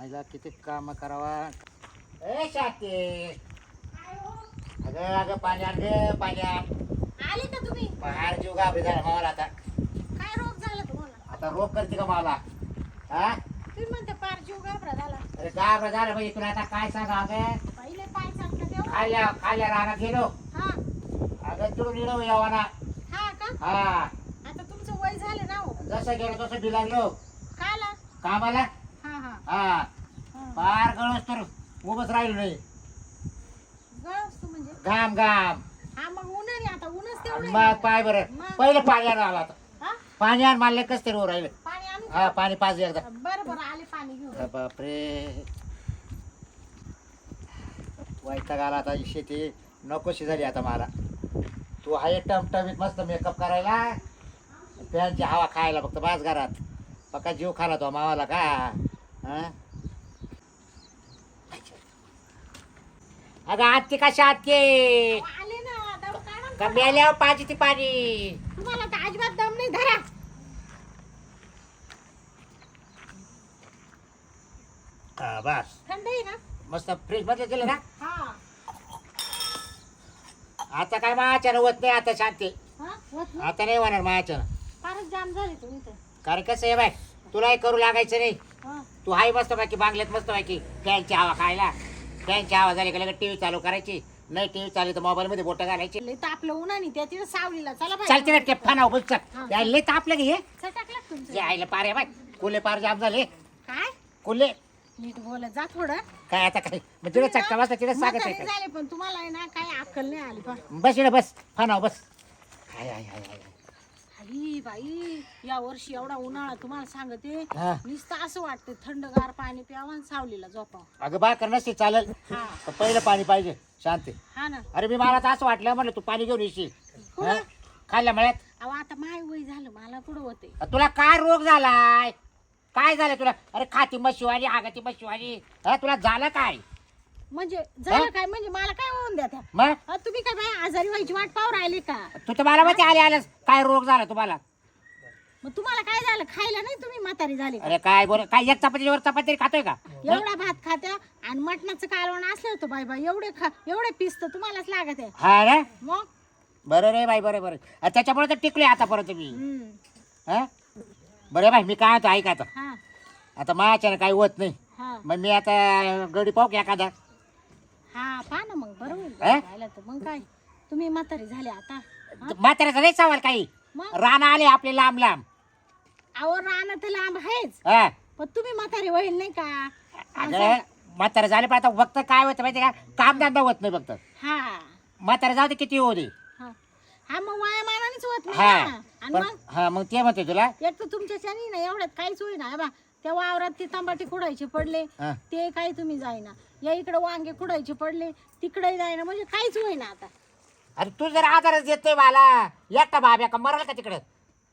आईला किती काम करावा? ए शाते. अगं अगं पाणी आण ग पाणी आण आले का तुम्ही? बाहेर जीव घाबरी झाला मला आता. काय रोग झाला तुम्हाला? आता रोग करते का मला हा? तुम्ही म्हणते पार जीव घाबरा झाला. अरे घाबरा झालं म्हणजे तुला आता काय सांगा अगं? पहिले पाय चालतं तेव्हा? खाल्या खाल्या रानात गेलो. हा. अगं यावाना. हा का? हा. आता तुमचं वय झालं ना हो. जसं गेलो तसं काला? कामाला? हा. हा हा हा. फार गळस तर उभंच राहिलो नाही. गळस तू म्हणजे? घाम घाम. हा मग उन्हाने आता उन्हच आणि तेवढं मग आहे. पाय बरं. मग? पहिलं पाणी आण आला आता. हा? पाणी आण मारले कस तरी वर राहिलं. पाणी आणू हा पाणी पाच एकदा. बरं बरं आले पाणी घेऊन. अरे बापरे. वैताग आला आता ही शेती. नकोशी झाली आता मला. तू आहे टमटमीत मस्त मेकअप करायला. फॅनची हवा खायला फक्त बास घरात. पक्का जीव खाला तो मावाला का? हं? अगं आत्ती कशा आत्ती अहो, आले ना दम काढा ना. का मेल्यावर पाहिजे ती पाणी. तुम्हाला तर अजिबात दम नाही धरा. हा, बस. थंड आहे ना? मस्त फ्रीजमध्ये गेले ना? हा. आता काय मायाच्यानं होत नाही आता शांती. हा होत ना आता नाही होणार मायाच्यानं फारच जाम झाले तुम्ही तर. कारण कसं आहे बाय तुलाही करू लागायचं नाही. तू हाय मस्त बाकी बांगल्यात मस्त बाकी फॅनची हवा खायला. फॅनची हवा झाली का लगेच टीव्ही चालू करायची. नाही टीव्ही चालू तर मोबाईल मध्ये बोटं घालायची. लय तापलं उन्हाने त्या तिथं सावलीला. चला बाई. चालते ना फना बस हा. चल यायला तापलं की हे. तुमचं? आईला पार आहे बाय कुले पार जाम झाले. काय? कुले. नीट बोलत जा थोडं. काय आता काय? मग तिथे चटका बसता तिथे सांगत म्हातारे आहे झाले पण तुम्हाला आहे ना काय अक्कल नाही आली पा बस इकडे बस. फना बस. हाय हाय हाय हाय. आई बाई या वर्षी एवढा उन्हाळा तुम्हाला सांगते हा. नुसतं असं वाटतं थंडगार पाणी प्यावं आणि सावलीला झोपावं. अगं बा कर नसते चालेल. हा. पण पहिलं पाणी पाहिजे शांती हा ना. अरे मी मला तर असं वाटलं म्हणलं तू पाणी घेऊन येशील. कुठं? हं? खाल्ल्या मळ्यात? अहो आता माय वय झालं मला कुठं होते? तुला काय रोग झालाय? काय झालं तुला? अरे खाती मशिवानी आगाती मशिवानी. हा तुला झालं काय? म्हणजे झालं काय? म्हणजे मला काय होऊन द्या त्या? मग? तुम्ही काय बाई आजारी व्हायची वाट पाहू राहिले का? तू तर मला माहिती आले आल्यास काय रोग झाला तुम्हाला? मग तुम्हाला काय झालं? खायला नाही तुम्ही म्हातारी झाली. का? अरे काय बोल काय एक चपातीवर चपाती तरी खातोय का? एवढा भात खात्या आणि मटणाचं कालवण असलं होतं बाई बाई एवढे खा एवढे पीस तर तुम्हालाच लागत आहे. हा रे मग? बरं रे बाई बरं बरं. अरे त्याच्यामुळे तर टिकले आतापर्यंत मी. हम्म. हा? बरं बाई मी काय होतो ऐक आता. हा. आता माझ्याच्यानं काही होत नाही. हा. मग मी आता गडी पाहू की एखादा? हा पहा ना मग बरं होईल. अं? राहिलं तर मग काय? तुम्ही म्हातारी झाले आता. हा? म्हाताऱ्याचा नाही सवाल काही. मग? रान आले आपले लांब लांब. आवर राहणं तर लांब आहेच. हा. पण तुम्ही म्हातारी होईल नाही का? अगं म्हातारे झाले पण आता फक्त काय होतं माहिती का? कामधंदा होत नाही फक्त. हा. म्हातारे जाऊ दे किती होऊ दे. हा. हा मग वयामानानेच होत नाही हा. ना. आणि पण मग? हा मग ते म्हणते तुला. एक तर तुमच्या शनी ना एवढ्यात काहीच होईना बा. त्या वावरात ते तांबाटी कुडायचे पडले हा. ते काही तुम्ही जाईना. या इकडे वांगे कुडायचे पडले तिकडे जाईना म्हणजे काहीच होईना आता. अरे तू जर आधारच देतोय मला एकटा बाब्या का? मरल का तिकडे?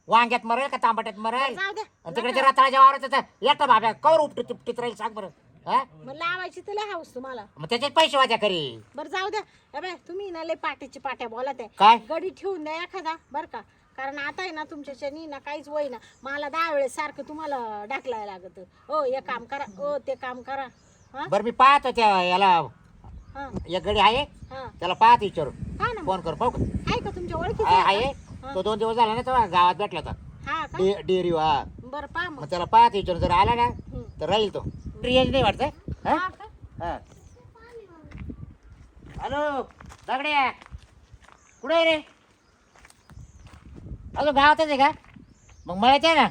वांग्यात मरेल का तांबट्यात मरेल? जाऊ द्या आणि तिकडे ते रताळ्याच्या वावरात एकटा बाब्या कवर उपटी तिपटीत राहील सांग बरं. हा? मग लावायची तर लय हाऊस तुम्हाला. मग त्याच्यात पैसे वाजा करी. बरं जाऊ द्या. बाय तुम्ही ना लय पाट्याची पाट्या बोलत आहे. काय? गडी ठेवून द्या एखादा बरं का? कारण आता आहे ना तुमच्या शनी ना काहीच होई ना मला दहा वेळेस सारखं तुम्हाला ढकलायला लागत. ओ हे काम करा ओ ते काम करा. हा? बरं मी पाहतो त्या याला. हा. एक गडी आहे. हा. त्याला पाहतो विचारू हा ना फोन कर पाहू का? आहे का तुमच्या ओळखीचं? आहे. आहे. तो दोन दिवस झाला ना तेव्हा गावात भेटला होता. का? हा का? डे- डेअरी हा बरं पा मग. मग त्याला पाहतो विचारू जर आला ना हम्म. तर राहील तो. रिएज नाही वाटत? हा? हा का? हा. हॅलो दगड्या कुठे आहे रे? अजून गावातच आहे का? मग मळ्यात आहे ना?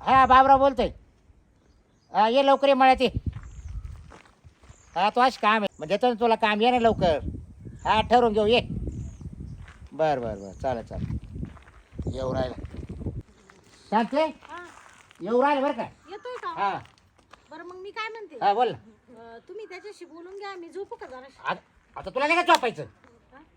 हा बाबराव बोलतोय. हा ये लवकर ये मळ्यात ये. हा तो आज काम आहे. मग देतो ना तुला काम ये ना लवकर. हा ठरवून घेऊ ये. बर बर बर. चालेल चालेल. येऊ राहिला. हा. येऊ राहिले बरं का? येतोय का? हा. बरं मग मी काय म्हणते? हा बोल ना. अं, तुम्ही त्याच्याशी बोलून घ्या मी झोपू का जरा आ- आता तुला नाही का झोपायचं?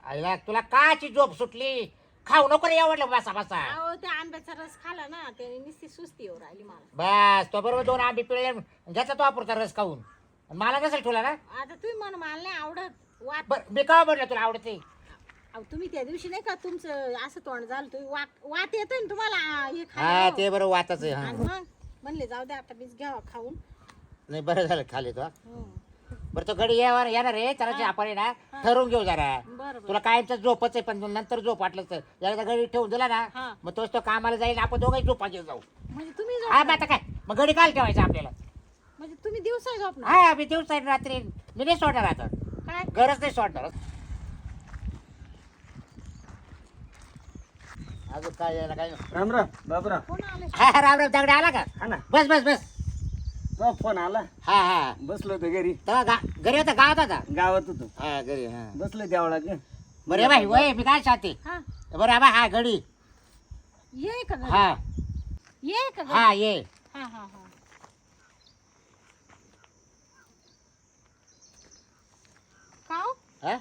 आईला तुला काची झोप सुटली? खाऊ नको रे आवडलं बसा बसा. अहो त्या आंब्याचा रस खाला ना त्याने नुसती सुस्ती येऊ राहिली मला. बस तो बरोबर दोन आंबे पिळे घ्यायचा तो वापरता रस खाऊन. मला नसेल ठेवला ना आता तुम्ही म्हण मला नाही आवडत. वाट बर मी का म्हटलं तुला आवडते? अहो तुम्ही त्या दिवशी नाही का तुमचं असं तोंड झालं तुम्ही वाक वाट येतोय ना तुम्हाला आ, हे हा खायला. ते बरोबर वाचाच आणि मग म्हणले जाऊ द्या आता बीज घ्यावा खाऊन. नाही बरं झालं खाली तो हं. बरं तो गडी येणार येणार रे त्याला जे आपण आहे ना ठरवून घेऊ जरा. बरं बरं. तुला कायमचं झोपच आहे पण नंतर झोप वाटलं तर. एकदा गडी ठेवून दिला ना हा. मग तोच तो कामाला जाईल आपण दोघंही झोपा घेऊन जाऊ. म्हणजे तुम्ही हा झोपणार? मग आता काय? मग गडी काल ठेवायचं आपल्याला. म्हणजे तुम्ही दिवसा झोपणार हा मी दिवस रात्री मी नाही सोडणार आता. काय? गरज नाही सोडणार. अजून काय यायला काय राम राम बाबरा कोण आले? हा हा, राम राम दगड आला का? हा ना. बस बस बस. तो फोन आला. हा हा. बसलो होतो घरी. तेव्हा गा घरी होता गावात होता? गावात होतो. हा घरी हा. बसलो देवळात ग. बरं बाई वय मी काय सांगते? हा. बरं बा हा घडी ये का घरी? हा. ये का घरी? हा ये. हा हा. हा?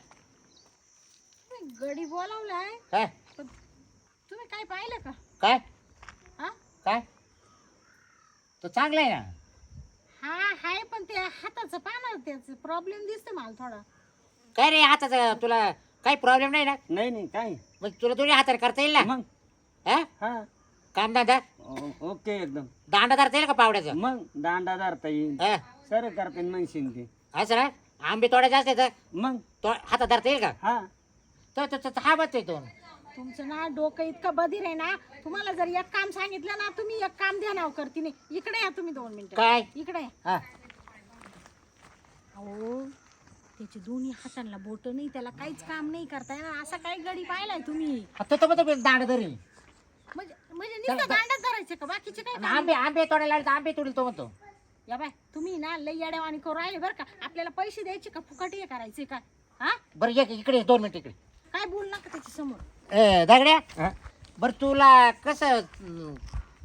गडी बोलावलाय? काय पण तुम्ही काय पाहिलं का? काय? हा? काय? तो चांगला आहे ना? हा हाय पण ते हाताचं पाना त्याच प्रॉब्लेम दिसतो मला थोडा. काय रे हाताचा तुला काही प्रॉब्लेम नाही ना? नाही नाही काय मग तुला दोन्ही हाताने करता येईल ना? मग? हा? हा. काम दांडा ओ- ओके एकदम. दांडा करता येईल का पावड्याचा? मग दांडा धरता येईल. हा. सर करते म्हणशील ते. असं ना? आंबे तोडायचे असते तर? मग? तो हातात धरता येईल का? हा. तो तो- तो हा बघतोय तो. तुमचं ना डोकं इतकं बधीर आहे ना तुम्हाला जर एक काम सांगितलं ना तुम्ही एक काम द्या नाव करते नाही. इकडे या तुम्ही दोन मिनिटं. काय? इकडे या. हा. अहो त्याचे दोन्ही हातांना बोट नाही त्याला काहीच काम नाही करता येणार. असा काही गडी पाहिलाय तुम्ही. हा, तो दांड धरी म्हणजे म्हणजे नुसतं दांडच धरायचे का? बाकीचे काय काम? आंबे आंबे तोडायला आले तर आंबे तोडील तो म्हणतो. या बाय तुम्ही ना लई येड्यावानी करू राहिले बरं का. आपल्याला पैसे द्यायचे का फुकट हे करायचे का? हा? बरं ये इकडे ये, दोन मिनिट इकडे. काय बोल नका त्याच्यासमोर ए दगड्या. बरं तुला कसं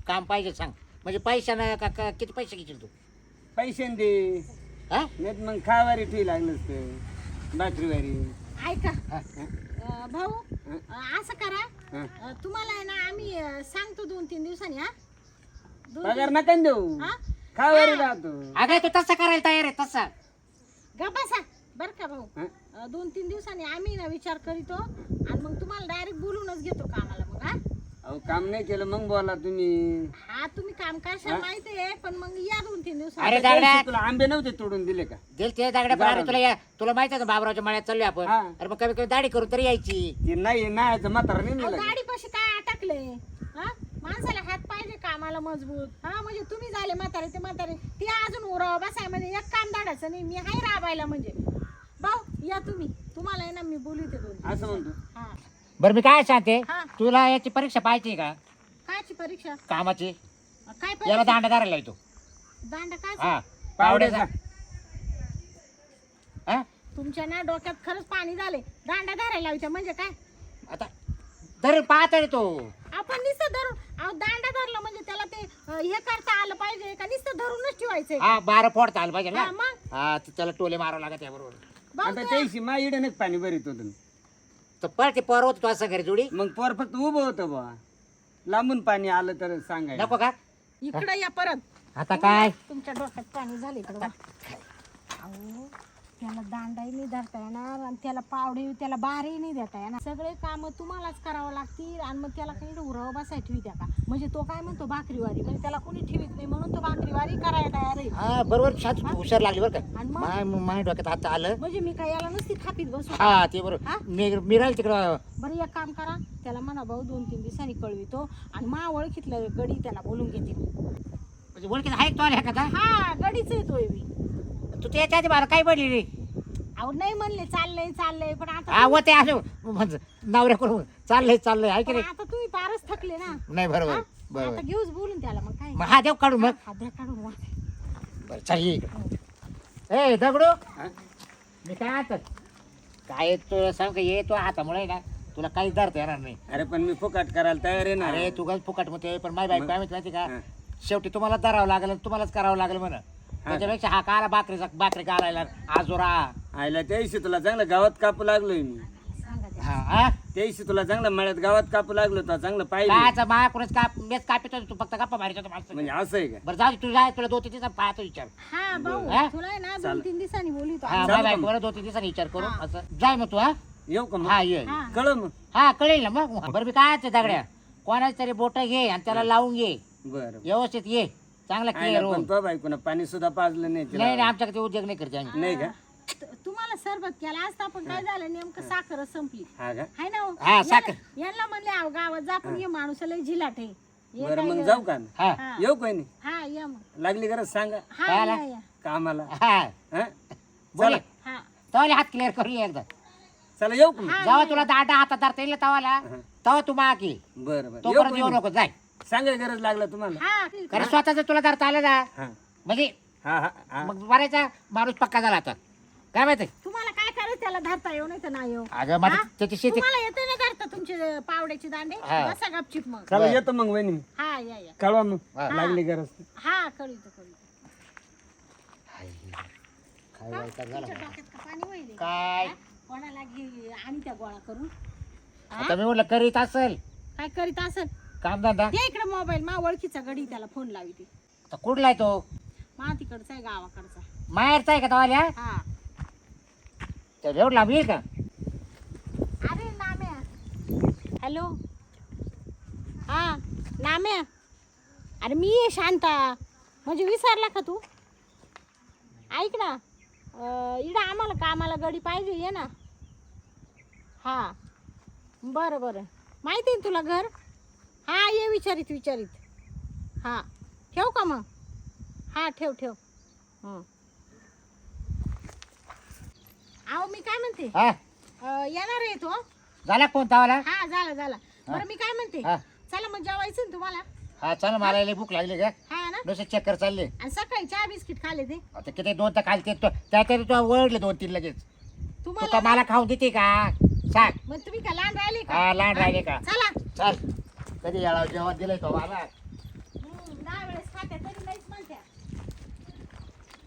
काम पाहिजे सांग. म्हणजे पैशानं का का- किती पैसे घेशील तू? पैसे दे. हा? नाही मग खावारी ठेवी लागलं असतं ऐका हा. अं, भाऊ अं, असं करा. हा. अं, तुम्हाला आहे ना आम्ही अं, सांगतो दोन तीन दिवसांनी हा? दोन पगार नका न देऊ. हा? राहतो अगं तू तसं करायला तयार आहे तसा. गा बसा बर का भाऊ? हा? अं, दोन तीन दिवसांनी आम्ही ना विचार करीतो आणि मग तुम्हाला डायरेक्ट बोलूनच घेतो कामाला मग हा? अहो काम नाही केलं मग बोला तुम्ही. हा तुम्ही काम करशाल माहिती आहे पण मग या दोन तीन अरे दगड्या. तुला आंबे नव्हते तोडून दिले का? दिल ते दगड्या पण अरे तुला या तुला माहिती आहे ना बाबरावच्या मळ्यात चाललोय आपण? हा. अरे मग कमी कमी दाढी करून तरी यायची. ते नाही नाही म्हातारा नाही अहो? गाडी कशी काय अटकले हा? माणसाला हात पाहिजे कामाला मजबूत. हा म्हणजे तुम्ही झाले म्हातारे ते म्हातारे. ती अजून उराव बसाय म्हणजे एक काम दाडायचं नाही. मी हाय राबायला म्हणजे. भाऊ या तुम्ही. तुम्हाला आहे ना मी बोलवते दोन असं. म्हणतो. हा. बरं मी काय सांगते? हा. तुला याची परीक्षा पाहिजे का? कायची परीक्षा? कामाची. काय याला परीक्षा? दांडा धरायला येतो. दांड काय? हा. पावड्याचा. हा? तुमच्या ना डोक्यात खरंच पाणी झाले दांडा धरायला लावायच्या म्हणजे काय? आता धरून पाहतोय तो. आपण नुसतं धरून अहो दांडा धरलं म्हणजे त्याला ते अं, हे करता आलं पाहिजे का? नुसतं धरूनच ठेवायचंय. हा बारा फोडता आलं पाहिजे हा, ना मग? हा तर त्याला टोले मारावं लागत आहे बरोबर. भाऊ आता तू- त्याशी मा इडे नाही पाणी भरीत होतं? तर पण ते पोर होत तो असं घरी जोडी? मग पोर फक्त उभं होतं बा लांबून पाणी आलं तर सांगाय नको का? इकडे या परत. आता काय? तुमच्या डोक्यात पाणी झाले इकडं. अहो. त्याला दांडाही नाही धरता येणार आणि त्याला पावडे त्याला बारही नाही देता येणार. सगळे काम तुम्हालाच करावं लागतील आणि मग त्याला काही उराव बसाय ठेवी का म्हणजे तो काय म्हणतो भाकरीवारी. म्हणजे त्याला कोणी ठेवीत नाही म्हणून तो भाकरीवारी करायला तयार आहे. हा बरोबर. छान हुशार लागली बरं का. आणि मग? माय माझ्या डोक्यात आता आलं. म्हणजे मी काय याला नसती थापीत बसू? हा ते बरोबर? मी मी राहील तिकडं. बरं एक काम करा. त्याला म्हणा भाऊ दोन तीन दिवसांनी कळवितो आणि मा ओळखीतलं गडी त्याला बोलून घेते म्हणजे ओळखीत आहे तो आल्या का हा गडीच येतोय मी. तू त्याच्या आधी मला काय पडली रे अहो नाही म्हणले चाललंय चाललंय पण आता हा व ते आलो म्हणजे नवऱ्या करून चाललंय चाललंय आहे की पण नाही आता तुम्ही फारच थकले ना. नाही बरोबर हा? बरोबर. आता घेऊच बोलून त्याला मग काय? मग हा देव काढू मग. हाद्या काढून वा बरं चल ये इकडं. ए दगडू. हा? मी काय आता काय तुला सांग का ये तो हातामुळे ना तुला काहीच धरता येणार नाही. अरे पण मी फुकाट करायला तयार आहे ना. अरे तू काय फुकट म्हणते पण माय बाईक काय म्हणते माहिती का? हा. शेवटी तुम्हाला धरावं लागेल आणि तुम्हालाच करावं लागेल म्हणा. त्याच्यापेक्षा हा काला बाकरीचा बाकरी घालायला आजोरा. आयला त्याशी तुला चांगलं गावात कापू लागलोय मी. हा हा? त्याशी तुला चांगलं मळ्यात गावात कापू लागलो तर चांगलं पाहिजे कायचा माकुरच काप मेच कापितो तू फक्त गप्पा मारायचा तो माणसं म्हणजे असं आहे का? बरं जाऊ दे, तू जाय तुला दोन तीन दिवसा पाहतो विचार. हा भाऊ? तुला आहे ना दोन तीन दिवसांनी बोलतो हा बाय बाय बरं दोन तीन दिवसांनी विचार करू असं. जाय मग तू हा? येऊ का मग? हा ये. हा. कळ मग? हा कळेल ना मग. बरं मी काय दगड्या? कोणाच तरी बोट घे आणि त्याला लावून घे. बरं. व्यवस्थित ये. चांगला क्लिअर पण होऊन. तो बायकोनं पाणी सुद्धा पाजलं नाही नाही नाही आमच्याकडे उद्योग नाही करते आम्ही नाही का? त- तुम्हाला सरबत केला असता पण काय झालं नेमकं साखर संपली. हा का? हाय ना हो? हा, साखर. यांना- यांना म्हणले गावात जा पण ये माणूस लय झिलाट आहे. हे बरं काय- मग जाऊ का आम्ही? हा. हा. येऊ काही नाही हा या मग. लागली गरज सांगा. हा काय या? या. कामाला. हा. हा? बोले. हा. तवाले हात क्लिअर करूया एकदा. चला येऊ का मग? हा, जेव्हा तुला दाटा हातात धरता येईल ना तवाला तेव्हा तू मा की बरं बरं. तो येऊ नको जाय. नाही. सांगायला गरज लागलं तुम्हाला? हा. कारण स्वतःच तुला धरता आलं ना हा. म्हणजे हा हा हा. मग बरायचा माणूस पक्का झाला आता. काय माहिती? तुम्हाला काय करायचं त्याला धरता येऊ नाही तर नाही येऊ. अगं माझी हा? त्याची शेती तुम्हाला येते ना धरता तुमचे पावड्याचे दांडे? हा. बसा गपचिप मग. चला. येतो मग वहिनी. हा या या. कळवा मग हा. लागली गरज. हा कळीतो कळीतो काय वैताग झाला? तुमच्या डोक्यात का पाणी वाहिले काय? कोणाला घे आणि त्या गोळा करून? आता मी म्हटलं करीत असेल. काय करीत असेल? काम धंदा दे इकडे मोबाईल मा ओळखीचा गडी त्याला फोन लावी ती. आता कुठला आहे तो? मा तिकडचा आहे गावाकडचा. माहेरचा आहे का तवाल्या हा. एवढं लांब येईल का? अरे नाम्या. हॅलो. हा नाम्या. अरे मी आहे शांता. म्हणजे विसरला का तू? ऐक ना. अं, इकडं आम्हाला कामाला गडी पाहिजे ये ना. हा. बरं बरं. माहिती आहे ना तुला घर? हा ये विचारित विचारित. हा ठेव का मग? हा ठेव ठेव. हं. अहो मी काय म्हणते? हा. अं, येणार आहे तो. झाला फोन तवाला? हा झाला झाला. बरं मी काय म्हणते? हा. चला मग जेवायचं ना तुम्हाला. हा चला मला लई भूक लागली का हा ना? नुसते चक्कर चालले. आणि सकाळी चहा बिस्किट खाले ते. आता किती दोन तर खालते तो त्या तरी तो वळले दोन तीन लगेच. तू तुम्हाला मला खाऊन देते का? सांग. मग तुम्ही का लहान राहिले का? हा लहान राहिले का? चला. चल. कधी याळा जेवण दिलंय तो मला हम्म, दहा वेळेस खात्या तरी नाहीच म्हणत्या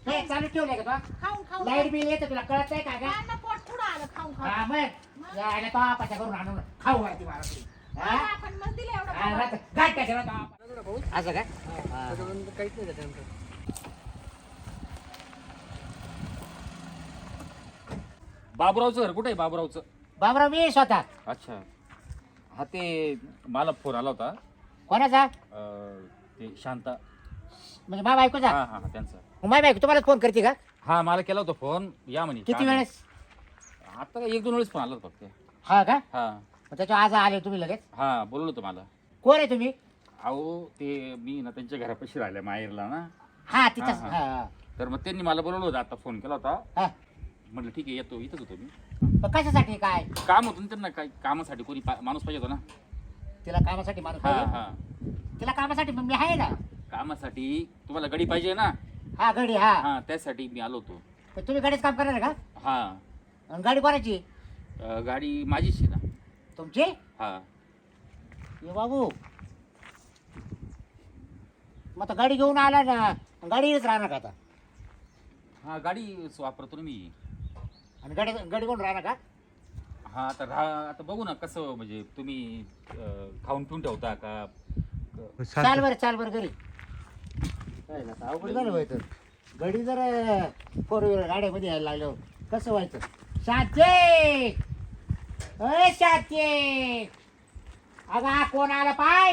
हे चालू ठेवलंय का खाऊन खाऊन लाइट बिल येतं तुला कळत नाही का ग? काय ना पोट पुढं आलं खाऊन खाऊन हा मग यायला तो आपाच्या घरून आणून खाऊ आहे ती मला तरी. हा? बरं, आपण मग दिलं एवढं हा, खाऊन. राहतं. गाठ टाकेल ना तो आप. असं काय हा. काहीच नाही त्याच्यानंतर बाबुरावचं घर कुठे आहे बाबुरावचं बाबराव मी स्वतः अच्छा हा ते मला फोन आला होता. कोणाचा? अं, ते शांता. म्हणजे माझ्या बायकोचा? हा हा हा, त्यांचा. मग माझी बायको तुम्हाला फोन करते का? हा मला केला होता फोन या म्हणे किती. वेळेस? आता काय एक दोन वेळेस फोन आला होता फक्त. हा का? हा. मग त्याच्या आज आले तुम्ही लगेच? हा बोललो होतं मला. कोण आहे तुम्ही? अहो ते मी ना त्यांच्या घरापाशी राहिल्या माहेरला ना. हा तिथंच. हा, हा. तर मग त्यांनी मला बोलवलं होतं आता फोन केला होता. हा. म्हटलं ठीक आहे येतो इथंच होतो मी. कशासाठी काय? काम होतं ना त्यांना काय कामासाठी कोणी पा- माणूस पाहिजे होता ना. तिला कामासाठी माणूस हा पाहिजे? हा. तिला कामासाठी मी आहे ना. कामासाठी तुम्हाला गडी पाहिजे ना. हा गाडी हा. हा त्यासाठी मी आलो होतो. तर तुम्ही गाडीच काम करणार आहे का? हा. आणि गाडी कोणाची? अं, गाडी माझीच आहे ना. तुमची? हा. ये बाबू. मग आता गाडी घेऊन आला ना गाडीच राहणार का आता? हा गाडी वापरतो ना मी. आणि गाडी गाडी घेऊन राहणार का? हा आता राहा आता बघू ना कसं म्हणजे तुम्ही अं, खाऊन पिऊन ठेवता का? क- चाल बरं चाल बरं घरी. काय झालं, अवघड झालं व्हायचं. गाडी जर फोर व्हीलर गाड्यामध्ये यायला लागल्यावर कसं व्हायचं? शांती अय शांती अगं हा कोण आला पाय?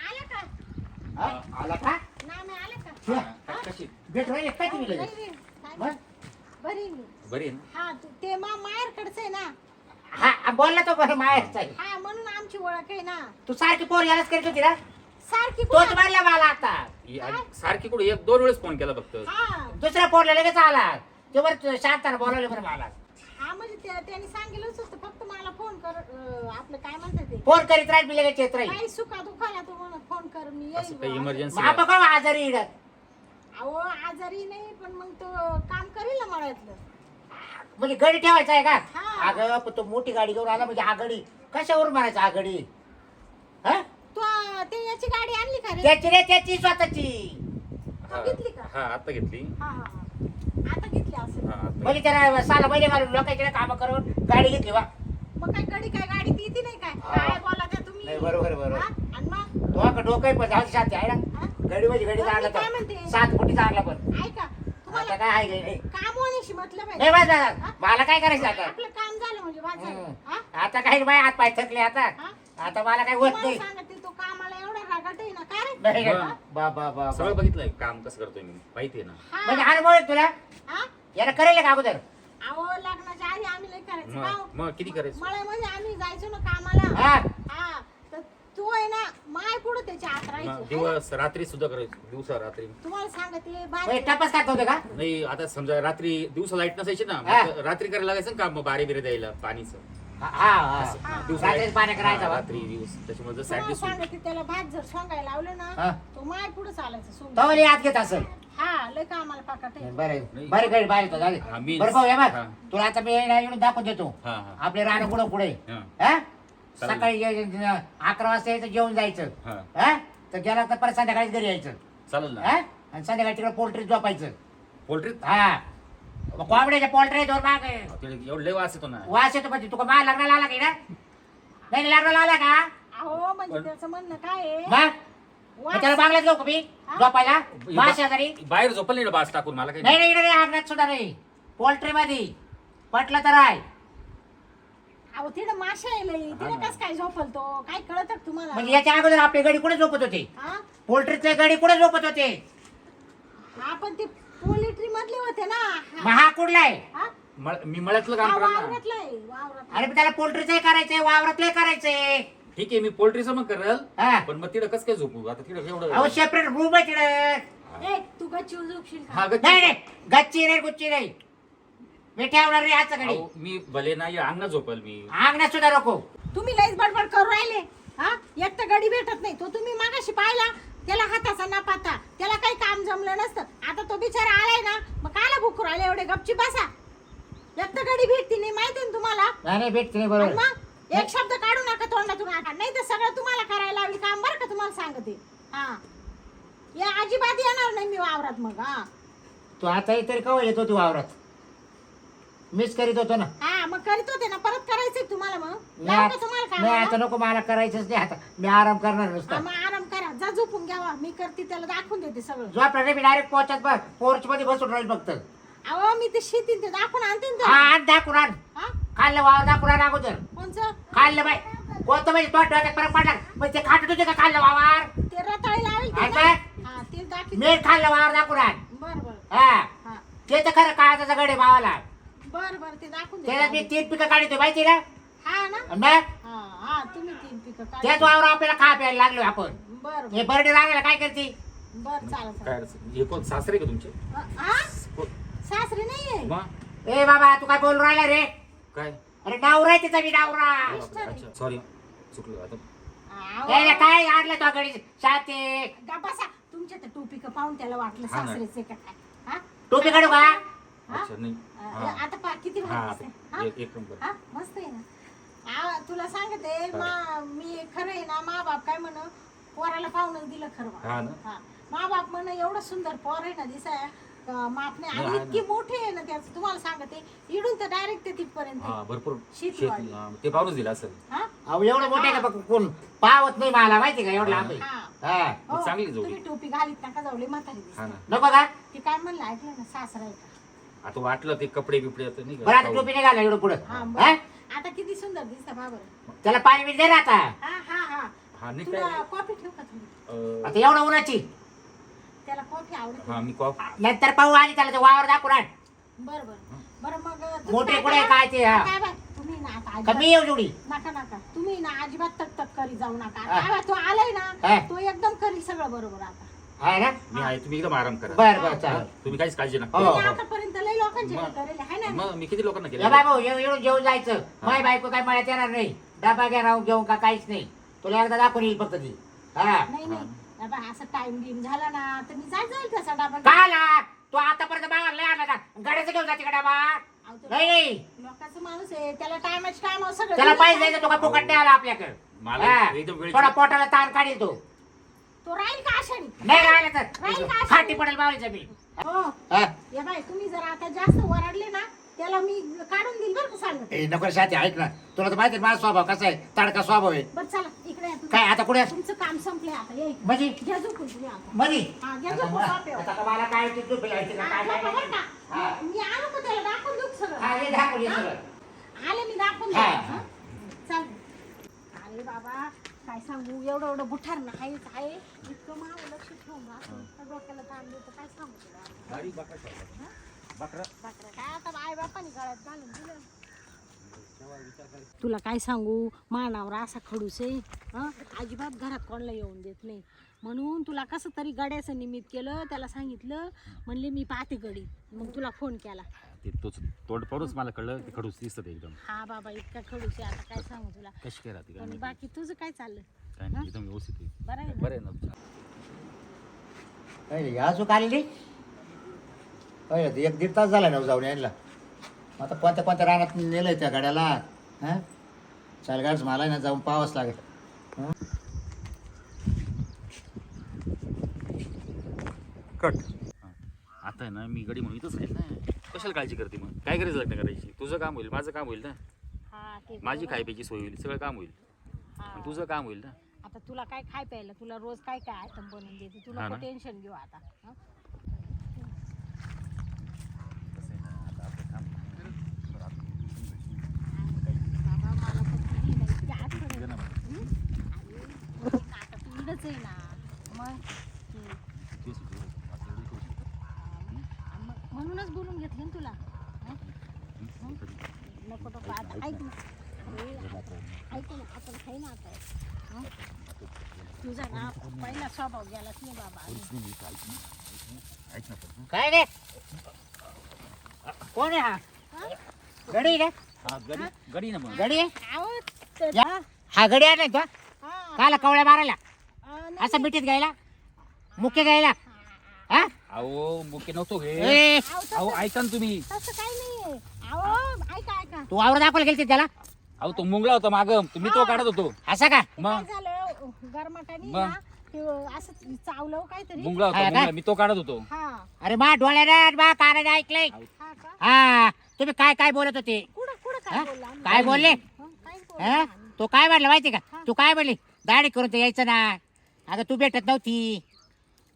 आलं का? हा? आला का? आलं का? हा, कशी? भेट राहिले काय तुम्ही लगेच? नाही, नाही. काय मग? बरी मी. बरी आहे ना? हा तू- ते मा माहेरकडचं आहे ना. हा बोलला तो बरं माहेरचा आहे. हा म्हणून आमची ओळख आहे ना. तू सारखी पोर यालाच करीत होती ना? सारखी तोच कुठं- मारला मला आता. ही? सारखी कुठे? एक दोन वेळेस फोन केला फक्त. हा. दुसऱ्या पोरला लगेच आला. ते बरं शांताना बोलावले बरं मला हा म्हणजे त्या- त्यांनी सांगितलंच होतं फक्त मला फोन कर अं, आपलं काय म्हणतात ते? फोन करीत राहील मी लगेच येत राहील. काही सुखा दुखाला तू म्हणून फोन कर मी असं काही येईल इमर्जन्सी मग आपण काय आजारी येईल अहो आजारी नाही पण मग तो काम करेल ना मळ्यातलं. म्हणजे गडी ठेवायचा आहे का? हा. अगं पण तो मोठी गाडी घेऊन आला म्हणजे आगडी. कशावर मारायचा आगडी? हा? तू अं, ते याची गाडी आणली का रे? त्याची रे त्याची स्वतःची. हा घेतली का? हा आता घेतली. हा हा हा. आता घेतली असेल. हा आता म्हणजे त्याला साला महिने घालून लोकांकडे काम करून गाडी घेतली वा मग काय गडी काय गाडी ती ती नाही काय? हा. काय बोला त्या तुम्ही? नाही बरोबर बरोबर हा? आणि मग? डोकं पण जाऊ शांती आहे ना? हा? गडी म्हणजे गडी मी चांगला काय तर. म्हणते? सात फुटी चांगला पण. ऐका आता तुम्हाला काय आहे काम होण्याशी मतलब नाही आहे बस दादा मला काय करायचं आता? आपलं काम झालं म्हणजे वाद झालं. हम्म. हा? आता काही बाय हात पाय थकले आता. हा? आता मला काही होत तुम्हाला नाही. सांगते तो कामाला एवढा रागाट आहे ना काय रे? नाही मग. बा बा बा सगळं बघितलंय काम कसं करतोय मी. माहिती आहे ना? हा. म्हणजे अनुभव आहे तुला? हा? याला करेल का अगोदर? अहो लग्नाच्या आधी आम्ही लय करायचं. का हो? मग मग किती करायचं? मळ्यामध्ये आम्ही जायचो ना कामाला. हा. हा. तू आहे ना माय पुढे त्याच्या राहायचो दिवस रात्री सुद्धा करायचं दिवसा रात्री. तुम्हाला सांगते बाय टपच खात नव्हतं का? नाही आता समजा रात्री दिवसा लाइट नसायची ना हा. मग रात्री करायला लागायचं ना काम मग बारे बिरे द्यायला पाणीचं? हा हा. हा. दिवसा रात्रीच light- पाणी करायचं हा, बा. रात्री दिवस. त्याच्यामुळे जर तुम्हाला ऍडजस्ट सांगते त्याला भात जर सोंगायला लावलं हा. ना तो माय पुढे चालायचं सोंग तवली याद घेत असेल. हा लय कामाला पाकट आहे? बरं नाही. बरं काही बाहेर तो झाले हा, मी- बरं भाऊ हे बघ. हा. तुला आता मी येऊन दाखवून देतो. हा हा. आपले राहणं कुठं पुढे हा. हा? चालेल. सकाळी अकरा वाजता यायचं जेवण जायचं. हा. हा? तर गेला तर परत संध्याकाळीच घरी यायचं. चालेल ना. हा? आणि संध्याकाळी तिकडे पोल्ट्री झोपायचं. पोल्ट्री हा. मग कोंबड्याच्या पोल्ट्री दोन माग. एवढं लय वास येतो ना. वास येतो म्हणजे तुका मा लग्नाला आला की ना? नाही लग्नाला आला का? अहो म्हणजे त्याचं म्हणणं काय आहे? मग? मग त्याला बांगल्यात जाऊ का मी? झोपायला? मास शेजारी? बाहेर झोपल नाही बास टाकून मला नाही काही नाही नाही अंगणात सुद्धा नाही. पोल्ट्री मध्ये पटलं तर आहे. अहो तिथं माशा आहे लई. तिला कस काय झोपल तो काय कळत तुम्हाला? म्हणजे याच्या अगोदर आपले गडी कुठे झोपत होते? हा? पोल्ट्रीतले गडी कुठे झोपत होते? हा पण ते पोलिट्री मधले होते ना. मग हा कुठला आहे. हा? मळ- मी मळ्यातलं हा, काम ना वावरातला आहे अरे पण त्याला पोल्ट्रीचंही करायचंय वावरातलंही करायचंय. ठीक आहे मी पोल्ट्रीचं मग करल. हा. पण मग तिथं कसं काय झोपू? आता तिथं अहो एवढं सेपरेट रूम आहे तिकडे तू गच्चीवर झोपशील हा का गच्ची- नाही नाही गच्ची नाही गुच्ची नाही. मी ठेवणार आजचं गडी अहो, मी भले नाही अंगणात झोपल मी. अंगणात सुद्धा नको. तुम्ही लईच बडबड करू राहिले. हा? एक तर गडी भेटत नाही. तो तुम्ही मागाशी पाहिला त्याला हाताचा ना पाता त्याला काही काम जमलं नसतं. आता तो बिचारा आलाय ना मग काला भूक राहिले एवढे गपची बसा. एक तर गडी भेटती नाही माहिती ना तुम्हाला? नाही नाही भेटते नाही आणि बरोबर मग? एक शब्द काढू नका तोंडातून. आता नाही तर सगळं तुम्हाला करायला लावली काम बरं का तुम्हाला सांगते. हा. या अजिबात येणार नाही मी वावरात मग हा. तू आता तरी कवा येत होती वावरात. मिस करीत होतो ना. हा मग करीत होते ना. परत करायचंय तुम्हाला मग. नाही लावू का आत- तुम्हाला आता नको मला करायचंच नाही. आता मी आराम करणार हा, नुसतं मग आराम करा. जा झोपून घ्यावा मी करते त्याला दाखवून देते सगळं. जो आपल्याला मी डायरेक्ट पोहोचत बघ. पोर्च मध्ये बसून राहील फक्त. अहो मी ते शेती ते दाखवून आणते ना हा त्याला. आण दाखवून आण. हा? खाल्लं वावर दाखवून आण अगोदर. कोणचं? खाल्लं बाई. कोणतं म्हणजे तो डोक्यात फरक पडला मग ते खाटत होते का खाल्लं वावर? ते रताळी लावेल ते आता? ना? हा ते दाखवते. मी खाल्लं वावर दाखवून आण. बर बर. हा. हा. ते तर खरं काळाचा गडे भावाला. बर बर ते दाखवून त्याच्यात मी तीन पिकं काढतो माहिती ना हा ना? आणि मग? हा हा तुम्ही तीन पिकं त्याच काढ वावर आपल्याला खा प्यायला लागलो आपण. बर हे बर्डे लागायला काय करते? बर चालेल काय चालेल अडचण? हे कोण सासरे का तुमचे? हा सासरे नाहीये. मग ए बाबा तू काय बोलून राहिला रे? काय? अरे डावरा आहे तिचा मी डावरा. अच्छा सॉरी चुकलो आता. काय आणलं तो गडी शाते. तुमच्या त्या टोपी का पाहून त्याला वाटलं हा ना. सासरेचे का काय? हा? टोपी काढू का? अच्छा नाही हा. आता पा किती हा भारी दिसते. हा? एक एक नंबर हा मस्त आहे ना आ, तुला सांगते मा मी खरं आहे ना मा बाप काय म्हण पोराला पाहून दिलं खरं बा. हा ना? हा मा बाप म्हण एवढं सुंदर पोर आहे ना दिसाय मापने नाही, आणि. इतकी मोठी आहे ना त्याचं तुम्हाला सांगते इडून तर डायरेक्ट ते तिथपर्यंत हा भरपूर शेती शेती वाढली. हा, ते पाहूनच दिलं असेल हा अहो एवढं मोठे का बघ कोण पावत नाही मला माहिती का एवढं लांब आहे. हा हा हो, चांगली जोडी. तुम्ही टोपी घालीत नका जावले म्हातारी हा दिसते. ना नको का ते काय म्हणलं ऐकलं ना सासरा आहे का आता वाटलं ते कपडे बिपडे आता नाही बरं आता का टोपी नाही घाला एवढं पुढं. हा हा? आता किती सुंदर दिसता बाबर त्याला पाणी बिल दे ना आता. हा हा हा. हा नाही तुला काय? कॉफी ठेवू का थोडी अं, आता एवढं उन्हाची. त्याला कॉफी आवडते. हा मी कॉफ नंतर पाहू आणि त्याला ते वावर दाखवून आण. बरं बरं. बरं मग तुम्ही मोठे काय कुठे करा? काय ते हा. काय बाय तुम्ही ना आता का अजिबात मी येऊ जोडी? नका नका. तुम्ही ना अजिबात तक तक करी जाऊ नका. हा. काय बाय, तो आलाय हा. ना तो एकदम करी सगळं बरोबर आता. आहे ना? मी आहे तुम्ही एकदम आराम करा. बर बर हा, चालेल तुम्ही काहीच काळजी हो, नका हो. मी आतापर्यंत लय लोकांचे मग- करेल आहे ना? मग मी किती लोकांना या केलं बाबा येऊ येऊन जेवून जायचं. माय बायको काय मळ्यात येणार नाही. डबा घ्या राहून घेऊन का काहीच नाही. तुला एकदा दाखवून येईल फक्त ती. हा. नाही नाही. या बाय, असं टाइम गेम झाला ना तर मी जाय जाईल तसा डबा घेऊन. का आला तू आतापर्यंत बाबा लय आणला. का गाड्याचं घेऊन जाते का डबा? अहो, तो नाही नाही. लोकांचा माणूस आहे त्याला टायमाच टाइम सगळं त्याला दिलं पाहिजे पाहिजे. जायचं तो का फुकट नाही आला आपल्याकडे. मला हा. एकदम वेळ थोडा पोटाला ताण काढील तो. तो राहील का आषाढी? नाही राहिला राहील तर का खाटी पडेल बावळीचं मी हो. हा. या बाय तुम्ही जर आता जास्त वरडले ना त्याला मी काढून देईल बरं का सांगत? ए नको शाती ऐक ना. तुला तर माहिती आहे माझा स्वभाव कसा आहे? तडका स्वभाव आहे. बरं चला इकडे या तुम्ही. काय आता कुठे तुमचं काम संपले आता. या इकडे. म्हणजे घ्या झोपून तुम्ही आता. मधी? हा, घ्या आता झोपून. मला झोपेवर. आता का मला काय ते झोपेल आहे का हा, काय झोपा काय बरं हा. का मी आलो का त्याला? दाखवून देऊ का सगळं? हा, हे दाखव हे? सगळं. आले मी दाखवून हा, देते, हा. हा? चालेल अरे बाबा काय सांगू? एवढं एवढं बुठार ना आहेच आहे. इतकं माझं लक्ष ठेवून राहतं डोक्याला ताण देतं. काय सांगू तुला? गाडी बकरा ठेवला. बकरा. बाकरं. काय आता आई बापाने गळ्यात घालून दिलं? तुला काय सांगू? मानावर असा खडूस आहे हं? अजिबात घरात कोणाला येऊन देत नाही. म्हणून तुला कसं तरी गड्याचं निमित्त केलं त्याला सांगितलं म्हणले मी पाहते गडी. मग तुला फोन केला. ते तोच तोंड पाडूच मला कळलं की खडूस दिसत एकदम. हा बाबा इतका खडूस आहे. आता काय सांगू तुला? कशी काय राहते काय पण नाही बाकी तुझं काय चाललं काय नाही एकदम व्यवस्थित आहे. बरं आहे ना? बरं आहे ना. काय अजून आलेली एक दीड तास झाला ना जाऊन यायला. आता कोणत्या कोणत्या रानात नेलंय त्या गाड्याला? हां? चाल गाडच मला ना जाऊन पाहावंच लागेल. हं? कट. आता आहे ना मी गडी म्हणून इथंच राहील ना. कशाला काळजी करते मग काय गरज लग्न करायची तुझं काम होईल माझं काम होईल ना हा ते माझी बरोबर. खायप्याची सोय होईल सगळं काम होईल हा. आणि तुझं काम होईल ना आता तुला काय खाय प्यायला तुला रोज काय काय आयटम बनवून देते तुला हा ना. टेन्शन घेऊ आता हं? बाबा मला हे आठवण हं? अरे, तू आहे ना मग हं. तेच होतं. आता एवढं करू शकतो. मग- म्हणूनच बोलून घेतलं ना तुला? नको नको आता ऐक ना. ऐक ना आपण खाई ना आता. हं? तुझा ना पहिला स्वभाव गेलाच नाही बाबा. काय रे? कोण आहे हा? गडी रे हा गडी गडी ना मग गडी. हा गडी आहे ना तो हा, काला कवळ्या मारायला नाही, असं मिठीत घ्यायला मुख्य घ्यायला हा? अहो बुके नव्हतो घे. ए, आहो, तसं- अहो ऐका ना तुम्ही. तसं काही नाहीये. अहो ऐका ऐका. तू वावर दाखवायला गेलती त्याला? अहो तो मुंगळा होता माग. तुम्ही तो काढत होतो. असं का? मग? काय झालं? गरमाटाने मग? ना ते असं चावलं काहीतरी. मुंगळा होता हा का? मुंगळा. मी तो काढत होतो. हा. अरे मा डोळ्याने मा कानाने ऐकलंय. हा का? हा तुम्ही काय काय बोलत होते? कुठं कुठं हा? काय बोलला आम्ही? काय बोलले? हं, काहीच बोललो हा? नाही. तू काय म्हणलं माहिती का? तू काय म्हणली? दाढी करून तर यायचं ना. अगं तू भेटत नव्हती.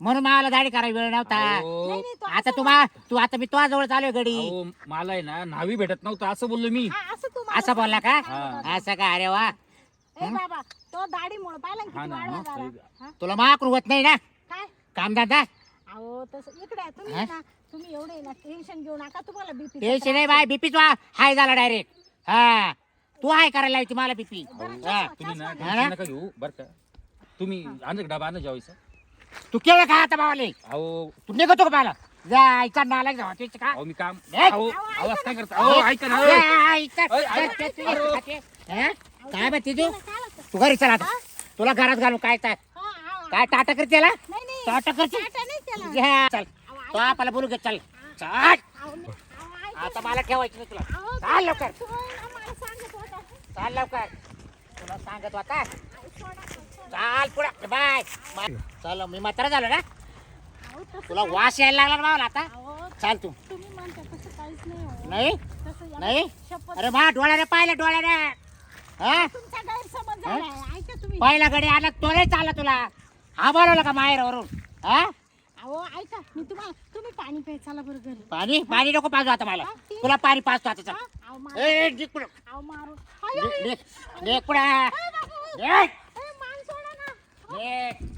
म्हणून मला दाढी करायला वेळ नव्हता. अहो, नाही, नाही, तो आता असं- तू मा तू आता मी तुझ्या जवळ चालू गडी अहो, मला आहे ना न्हावी भेटत नव्हतं असं बोललो मी. हा, असं तू मला असं बोलला का? हा. असं का? अरे वा. ए बाबा तो दाढी मुळे पाहिला ना हा किती ना, वाढवा मग झाला सही- हा? तुला माकून होत नाही ना? काय? कामधंदा अहो तसं इकडे आहे, तुम्ही हा? ना तुम्ही एवढे ना टेन्शन घेऊ नका तुम्हाला बीपी टेन्शन नाही बाय बीपीच हाय झाला डायरेक्ट हा. तू हाय करायला लावती मला बीपी हा तुम्ही ना हा टेन्शन ना? नका घेऊ बर का. तुम्ही आणलं का डबा आणलं जेवायचं. तू केलं का आता बाबाले अहो. तू निघतो का पाहिला जायचा नालायक जावा त्याची का? अहो मी काम ए! अहो आवाज काय करता? अहो ऐका ना हा? काय तू काय घरी चला आता. तुला घरात घालू काय काय हा, हा. काय टाटा करते त्याला? नाही नाही. टाटा करते? घ्या, चल. तो आपल्याला बोलू घे चल. ऐका. आता मला ठेवायचं नाही तुला. चाल लवकर. मला होता. चाल लवकर. तुला सांगत होता. सोडा. चाल पुढे. बाय. चल मी म्हातारा झालो ना. अहो, तसं तुला काय- वास यायला लागला ना मला आता. अहो, चाल तू. तुम्ही म्हणता तसं काहीच नाही हो. नाही? तसं याला नाही? शपथ अरे मा डोळ्याने पाहिलं डोळ्याने. हा? तुमचा गैरसमज झालाय. ऐका तुम्ही. पहिला गडी आला तो नाही चालला तुला. हा बोलवला का माहेरवरून? हा? अहो ऐका. मी तुम्हाला तुम्ही पाणी प्याय चला बरं घरी. पाणी? पाणी नको पाजू आता मला. तुला पाणी पाजतो आता हा? चल अहो मार. ए निघ पुढं. अहो मारून अयो, निघ, अयो. निघ, निघ पुढं. ए, बाबा, निघ, ए, मान सोडा ना निघ.